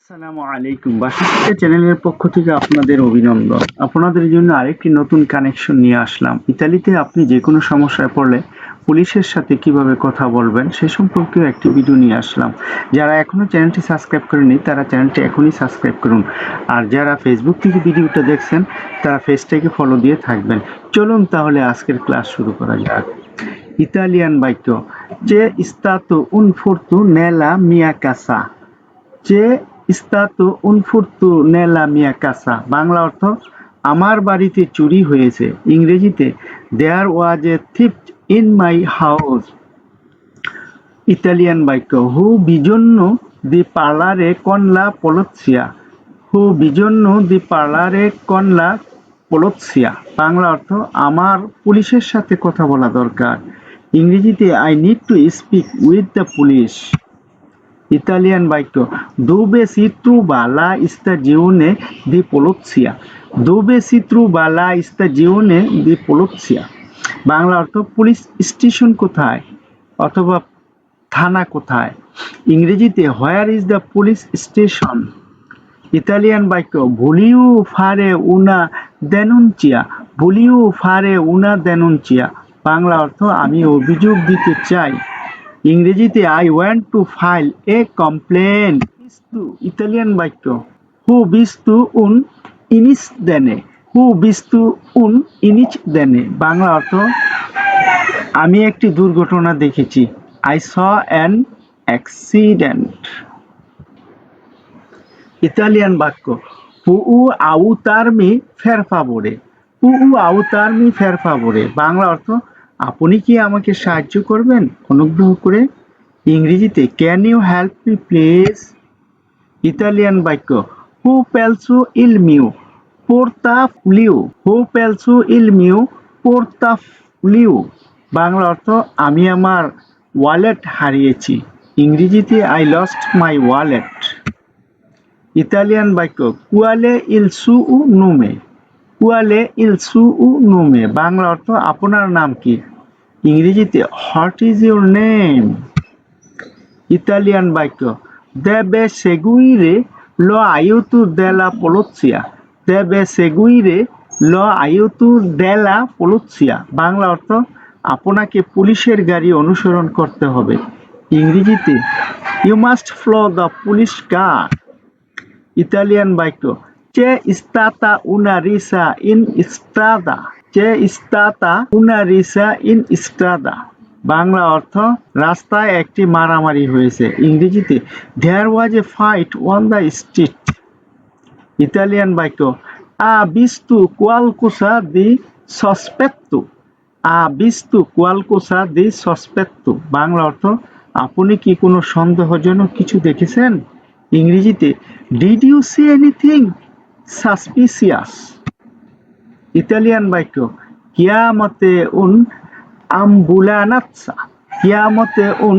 আসসালামু আলাইকুম বাসাতে চ্যানেলের পক্ষ থেকে আপনাদের অভিনন্দন। আপনাদের জন্য আরেকটি নতুন কানেকশন নিয়ে আসলাম। ইতালিতে আপনি যে কোনো সমস্যায় পড়লে পুলিশের সাথে কীভাবে কথা বলবেন সে সম্পর্কেও একটি ভিডিও নিয়ে আসলাম। যারা এখনও চ্যানেলটি সাবস্ক্রাইব করেনি তারা চ্যানেলটি এখনই সাবস্ক্রাইব করুন। আর যারা ফেসবুক থেকে ভিডিওটা দেখছেন, তারা পেজটাকে ফলো দিয়ে থাকবেন। চলুন তাহলে আজকের ক্লাস শুরু করা যাক। ইতালিয়ান বাক্য যে স্তাতো উন ফোর্তু নেলা মিয়া কাসা। যে স্তাতো উনফুর্তু নেলা মিয়া কাসা। বাংলা অর্থ, আমার বাড়িতে চুরি হয়েছে। ইংরেজিতে there was a theft in my house Italian বাক্য, হু বিজন্য দি পার্লারে কনলা পলৎসিয়া হু বিজন্য দি পার্লারে কনলা পলৎসিয়া বাংলা অর্থ, আমার পুলিশের সাথে কথা বলা দরকার। ইংরেজিতে I need to speak with the police Italian বাক্য dove si trova la stagione di polizia dove si trova la stagione di polizia Bangla অর্থ পুলিশ স্টেশন কোথায়? অথবা থানা কোথায়? ইংরেজিতে where is the police station? Italian বাক্য ভুলিউ ফারে উনা দেনুঞ্চিয়া ভুলিউ ফারে উনা দেনুঞ্চিয়া বাংলা অর্থ আমি অভিযোগ দিতে চাই। ইংরেজিতে I want to file a complain বিস্তু Italian বাক্য। হু বিস্তু উন ইনিস দেনে হু বিস্তু উন ইনিচ দেনে বাংলা অর্থ, আমি একটি দুর্ঘটনা দেখেছি। I saw an accident Italian বাক্য। পু আউতারমি ফের ফাবরে পু আউতারমি ফের ফাবরে বাংলা অর্থ আপনি কি আমাকে সাহায্য করবেন? অনুগ্রহ করে ইংরেজিতে can you help me please Italian বাক্য হু পেলসু ইল মিউ পোর্তা ফুলিউ হু পেলসু ইল মিউ পোর্তা ফুলিউ বাংলা অর্থ, আমি আমার ওয়ালেট হারিয়েছি। ইংরেজিতে I lost my wallet Italian বাক্য কুয়ালে ইল সু নুমে কুয়ালে ইল সু উ নুমে, বাংলা অর্থ আপনার নাম কি? ইংরেজিতে what is your name Italian বাক্য, দেবে সেগুইরে ল আয়ুতু দেলা পলোৎসিয়া, দেবে সেগুইরে ল আয়ুতু দেলা পলোৎসিয়া। বাংলা অর্থ, আপনাকে পুলিশের গাড়ি অনুসরণ করতে হবে। ইংরেজিতে you must follow the police car Italian বাক্য চে ইস্তাতা উনা রিসা ইন ইস্ট্রাদা চে ইস্তাতা উনা রিসা ইন ইস্ট্রাদা বাংলা অর্থ, রাস্তায় একটি মারামারি হয়েছে। ইংরেজিতে there was a fight on the street Italian বাক্য আ বিস্তু কোয়ালকুসা দি সসপেত্তু। আ বিস্তু কোয়ালকুসা দি সসপেত্তু। বাংলা অর্থ, আপনি কি কোনো সন্দেহজনক কিছু দেখেছেন? ইংরেজিতে did you see anything suspicious. Italian বাক্য, কিয়ামতে উন আম্বুলানাৎসা কিয়ামতে উন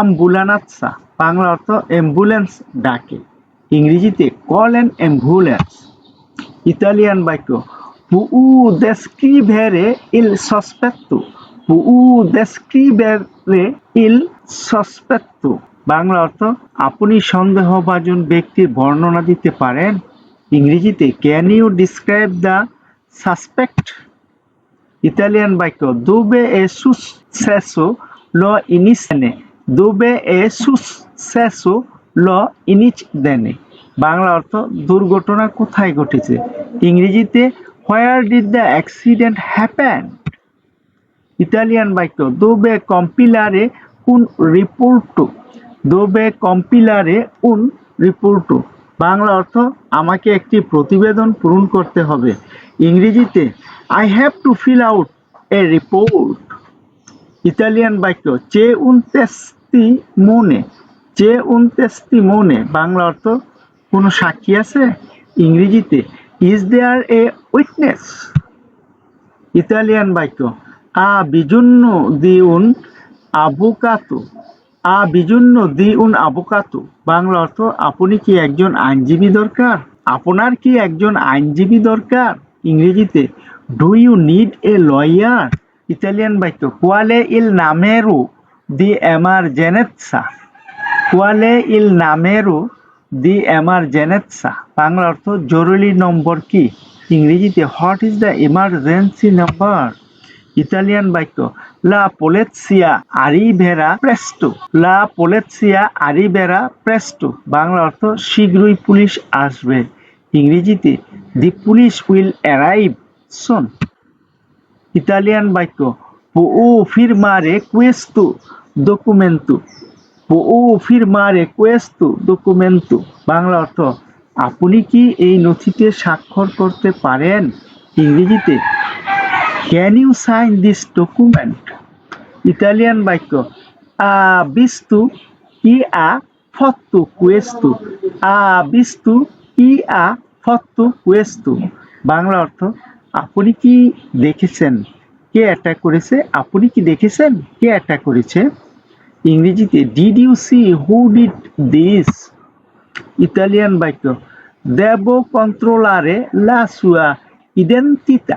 আম্বুলানাৎসা বাংলা অর্থ অ্যাম্বুলেন্স ডাকে। ইংরেজিতে কল অ্যান অ্যাম্বুলেন্স ইতালিয়ান বাক্য পুউ দেস্ক্রিভেরে ইল সসপেত্তু পুউ দেস্ক্রিভেরে ইল সসপেত্তু বাংলা অর্থ আপনি সন্দেহভাজন ব্যক্তির বর্ণনা দিতে পারেন ইংরেজিতে can you describe the suspect Italian বাক্য দুবে এ সুস সেসো ল ইনিসেনে দুবে এ সুস সেসো ল ইনিচ দেনে বাংলা অর্থ, দুর্ঘটনা কোথায় ঘটেছে? ইংরেজিতে where did the accident happen Italian বাক্য দুবে কম্পিলারে উন রিপোর্টো দোবে কম্পিলারে উন রিপোর্টো বাংলা অর্থ আমাকে একটি প্রতিবেদন পূরণ করতে হবে। ইংরেজিতে I have to fill out a report Italian বাক্য চে উন তেস্তি মনে চে উন তেস্তি মনে বাংলা অর্থ, কোনো সাক্ষী আছে? ইংরেজিতে is there a witness Italian বাক্য আ বিজুন্ন দি উন আবুকাতু আ বিজুন্ন দি উন আবুকাতু। বাংলা অর্থ, আপনি কি একজন আইনজীবী দরকার? আপনার কি একজন আইনজীবী দরকার? ইংরেজিতে do you need a lawyer Italian বাক্য কোয়ালে ইল নামেরু দি এমারজেনেৎসা। কোয়ালে ইল নামেরু দি এমার্জেন্সা বাংলা অর্থ, জরুরি নম্বর কি? ইংরেজিতে what is the emergency number Italian বাক্য, লা পোলেৎসিয়া আরিভেরা প্রেস্টো লা পোলেৎসিয়া আরিভেরা প্রেস্টো বাংলা অর্থ শীঘ্রই পুলিশ আসবে। ইংরেজিতে, the police will arrive soon Italian বাক্য, পুউ ফিরমারে কুয়েস্তু ডকুমেন্টু পুউ ফিরমারে কুয়েস্তু ডকুমেন্টু বাংলা অর্থ, আপনি কি এই নথিতে স্বাক্ষর করতে পারেন? ইংরেজিতে can you sign this document Italian বাক্য আ বিস্তু ই আ ফত্তু কুয়েস্তু আ বিস্তু ই আ ফত্তু কুয়েস্তু বাংলা অর্থ, আপনি কি দেখেছেন? কে অ্যাটাক করেছে? আপনি কি দেখেছেন? কে অ্যাটাক করেছে? ইংরেজিতে did you see who did this Italian বাক্য দেব কন্ট্রোলারে লা সুয়া ইডেন্টিতা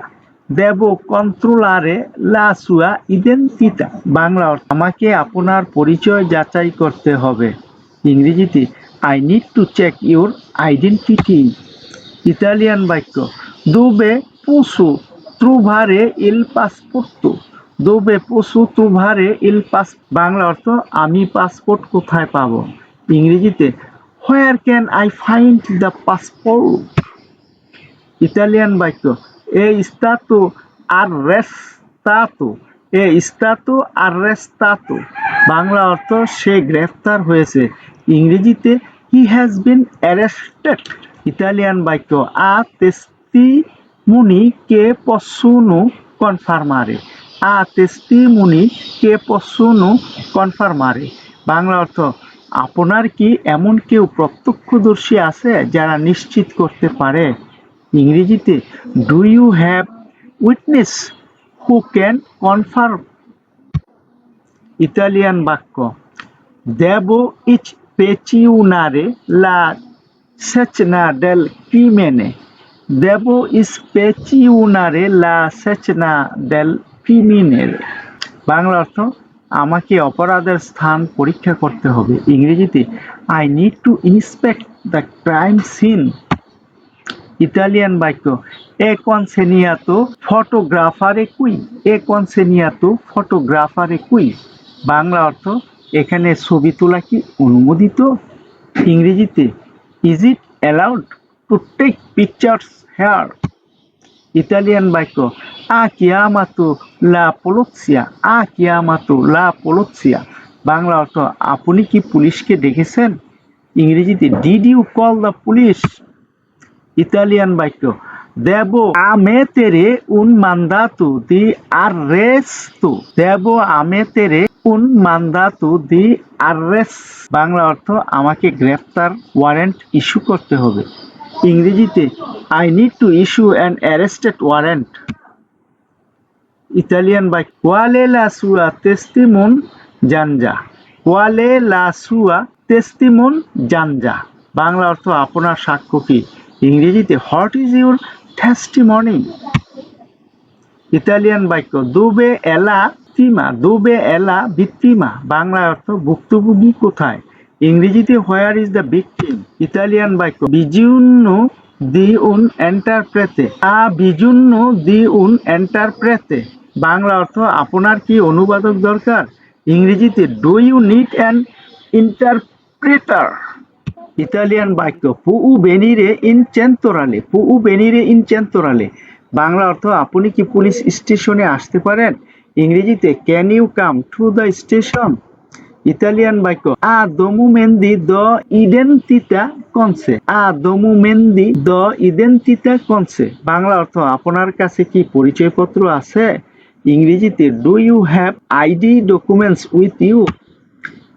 দেব কন্ট্রোলারে লা সুয়া বাংলা অর্থ, আমাকে আপনার পরিচয় যাচাই করতে হবে। ইংরেজিতে I need to check your identity Italian বাক্য। দুবে পুসু ত্রুভারে ইল পাসপোর্ট। দুবে পুসু ত্রুভারে ইল পাস, বাংলা অর্থ, আমি পাসপোর্ট কোথায় পাব? ইংরেজিতে where can I find the passport Italian বাক্য এ স্তাতু arrestato এ স্তাতু arrestato বাংলা অর্থ সে গ্রেফতার হয়েছে। ইংরেজিতে he has been arrested Italian বাক্য, আ testimoni che possono confermare a testimoni K possono কনফার্মারে। Bangla অর্থ, আপনার কি এমন কেউ প্রত্যক্ষদর্শী আছে যারা নিশ্চিত করতে পারে? ইংরেজিতে do you have witness who can confirm Italian বাক্য দেব ইচ পেচিউনারে লা সেচনা ডেল ক্রিমেনে দেব ইস পেচিউনারে লা সেচনা ডেল ক্রিমিনের বাংলা অর্থ, আমাকে অপরাধের স্থান পরীক্ষা করতে হবে। ইংরেজিতে I need to inspect the crime scene Italian বাক্য এ কনসেনিয়াতো ফটোগ্রাফারে কুই? এ কনসেনিয়াতো ফটোগ্রাফারে কুই? বাংলা অর্থ, এখানে ছবি তোলা কি অনুমোদিত? ইংরেজিতে is it allowed to take pictures here Italian বাক্য আ কিয়ামাতো লা পোলোৎসিয়া, আ কিয়ামাতো লা পোলোৎসিয়া। বাংলা অর্থ, আপনি কি পুলিশকে দেখেছেন? ইংরেজিতে did you call the police Italian বাক্য। দেব আমেতেরে উন মান্দাতু দি আররেস্তো দেব আমেতেরে উন মান্দাতু দি আররেস বাংলা অর্থ আমাকে গ্রেফতার ওয়ারেন্ট ইস্যু করতে হবে। ইংরেজিতে I need to issue an arrested warrant Italian বাক্য কোয়ালে লা সুয়া তেস্তিমুন জানজা কোয়ালে লা সুয়া তেস্তিমুন জানজা বাংলা অর্থ, আপনার সাক্ষ্য কি? ইংরেজিতে what is your testimony Italian বাক্য দুবে এলা তিমা দুবে এলা ভিত্তিমা বাংলা অর্থ, ভুক্তভোগী কোথায়? ইংরেজিতে where is the victim Italian বাক্য বিজুন্ন দি উন এন্টারপ্রেতে আ বিজুন্ন দি উন এন্টারপ্রেতে বাংলা অর্থ, আপনার কি অনুবাদক দরকার? ইংরেজিতে do you need an interpreter Italian বাক্য পু পুউ বেনিরে ইন চেন্তরালে পুউ বেনিরে ইন চেন্তরালে বাংলা অর্থ, আপনি কি পুলিশ স্টেশনে আসতে পারেন? ইংরেজিতে can you come to the station Italian বাক্য, আ দমু মেন্দি দ ইডেন্টিতা কনসে আ দমু মেন্দি দ ইডেন্টিতা কনসে বাংলা অর্থ, আপনার কাছে কি পরিচয়পত্র আছে? ইংরেজিতে do you have ID documents with you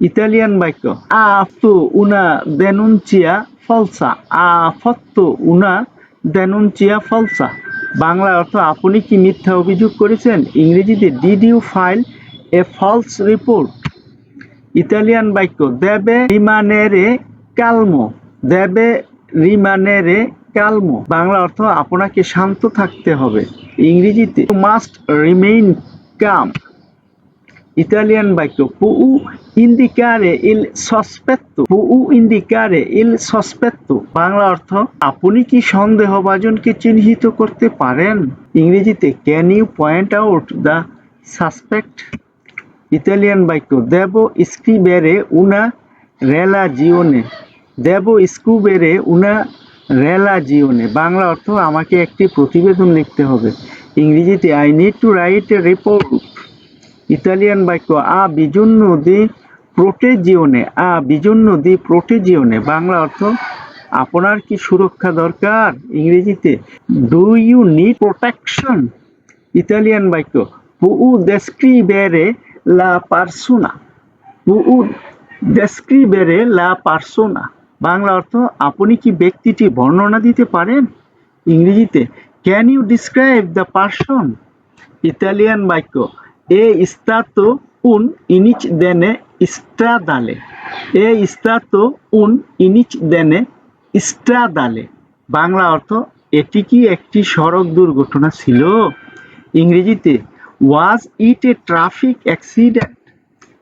Italian বাক্য। আ ফত্তু উনা দেনুঞ্চিয়া ফলসা। আ উনা দেনুঞ্চিয়া ফলসা। বাংলা অর্থ, আপনি কি মিথ্যা অভিযোগ করেছেন? ইংরেজিতে did you file a false report Italian বাক্য, দেবে রিমানেরে কালমো। দেবে রিমানেরে কালমো। বাংলা অর্থ, আপনাকে শান্ত থাকতে হবে। ইংরেজিতে মাস্ট রিমেইন কাম ইতালিয়ান বাক্য পুউ ইন্ডিকারে ইল সসপেত্তো পুউ ইন্ডিকারে ইল সসপেত্তো বাংলা অর্থ আপনি কি সন্দেহভাজনকে চিহ্নিত করতে পারেন ইংরেজিতে can you point out the suspect Italian বাক্য দেব স্ক্রিবেরে উনা রেলাজিওনে দেব স্কুবেরে উনা রেলাজিওনে বাংলা অর্থ আমাকে একটি প্রতিবেদন লিখতে হবে ইংরেজিতে I need to write a report Italian বাক্য, আ বিজন্য দি প্রোটেজিওনে আ বিজন্য দি প্রোটেজিওনে বাংলা অর্থ, আপনার কি সুরক্ষা দরকার? ইংরেজিতে do you need protection Italian বাক্য, পুউ ডেসক্রিবেরে লা পার্সোনা পুউ ডেসক্রিবেরে লা পার্সোনা বাংলা অর্থ, আপনি কি ব্যক্তিটি বর্ণনা দিতে পারেন? ইংরেজিতে can you describe the person Italian বাক্য উন ইনিচ দেনে স্ট্রাদালে এ স্তাতো উন ইনিচ দেনে স্ট্রাদালে বাংলা অর্থ, এটি কি একটি সড়ক দুর্ঘটনা ছিল? ইংরেজিতে was it a traffic accident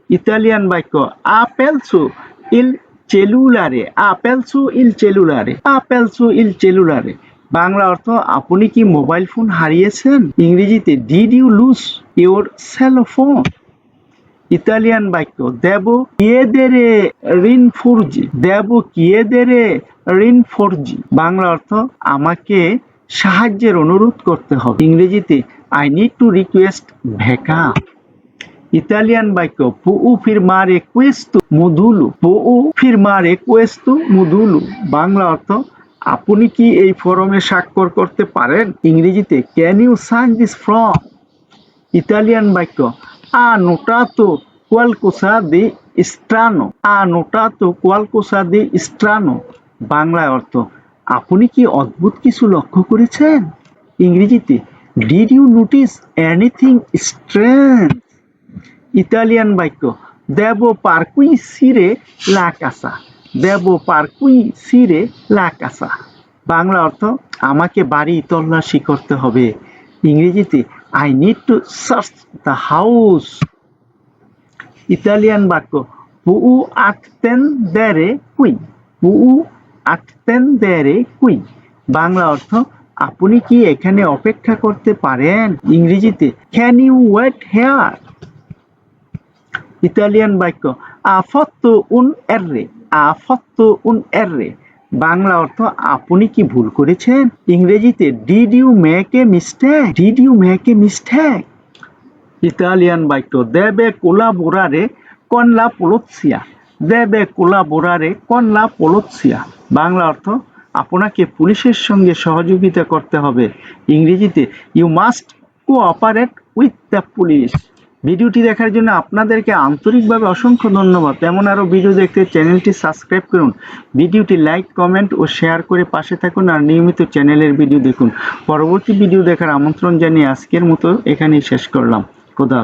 Italian বাক্য আপেলসু ইল চেলুলারে আপেলসু ইল চেলুলারে আপেলসু ইল চেলুলারে বাংলা অর্থ, আপনি কি মোবাইল ফোন হারিয়েছেন? ইংরেজিতে did you lose your cell phone Italian বাক্য, দেব কিয়েদেরে ঋণ ফুরজি? দেব কিয়েদেরে ঋণ ফোরজি? বাংলা অর্থ, আমাকে সাহায্যের অনুরোধ করতে হবে। ইংরেজিতে আই নিড টু রিকোয়েস্ট ভেকা ইতালিয়ান বাক্য, পুউ ফিরমারে কুয়েস্তু মুদুলু। পুউ ফিরমারে কুয়েস্তু মুদুলু। বাংলা অর্থ আপনি কি এই ফরমে স্বাক্ষর করতে পারেন? ইংরেজিতে can you sign this form Italian বাক্য আ নোটাতো কোয়ালকোসা দি স্ট্রানো আ নোটাতো কোয়ালকোসা দি স্ট্রানো বাংলা অর্থ, আপনি কি অদ্ভুত কিছু লক্ষ্য করেছেন? ইংরেজিতে did you notice anything strange Italian বাক্য দেব পার্কুই সিরে লা কাসা দেব পার্কুই সিরে লা কাসা বাংলা অর্থ, আমাকে বাড়ি তল্লাশি করতে হবে। ইংরেজিতে I need to search the house Italian বাক্য, পুউ আটতেন দেরে কুই। পুউ আটতেন দেরে কুই। বাংলা অর্থ, আপনি কি এখানে অপেক্ষা করতে পারেন? ইংরেজিতে can you wait here Italian বাক্য, আফত্ত উন এররে। আফত্ত উন এররে। বাংলা অর্থ, আপনি কি ভুল করেছেন? ইংরেজিতে did you make a mistake did you make a mistake Italian বাক্য, দেবে কোলাবোরারে polizia debe collaborare con la polizia Bangla অর্থ, আপনাকে পুলিশের সঙ্গে সহযোগিতা করতে হবে। ইংরেজিতে you must cooperate with the police ভিডিওটি দেখার জন্য আপনাদেরকে আন্তরিকভাবে অসংখ্য ধন্যবাদ। তেমন আরও ভিডিও দেখতে চ্যানেলটি সাবস্ক্রাইব করুন। ভিডিওটি লাইক কমেন্ট ও শেয়ার করে পাশে থাকুন আর নিয়মিত চ্যানেলের ভিডিও দেখুন। পরবর্তী ভিডিও দেখার আমন্ত্রণ জানিয়ে আজকের মতো এখানেই শেষ করলাম। খোদা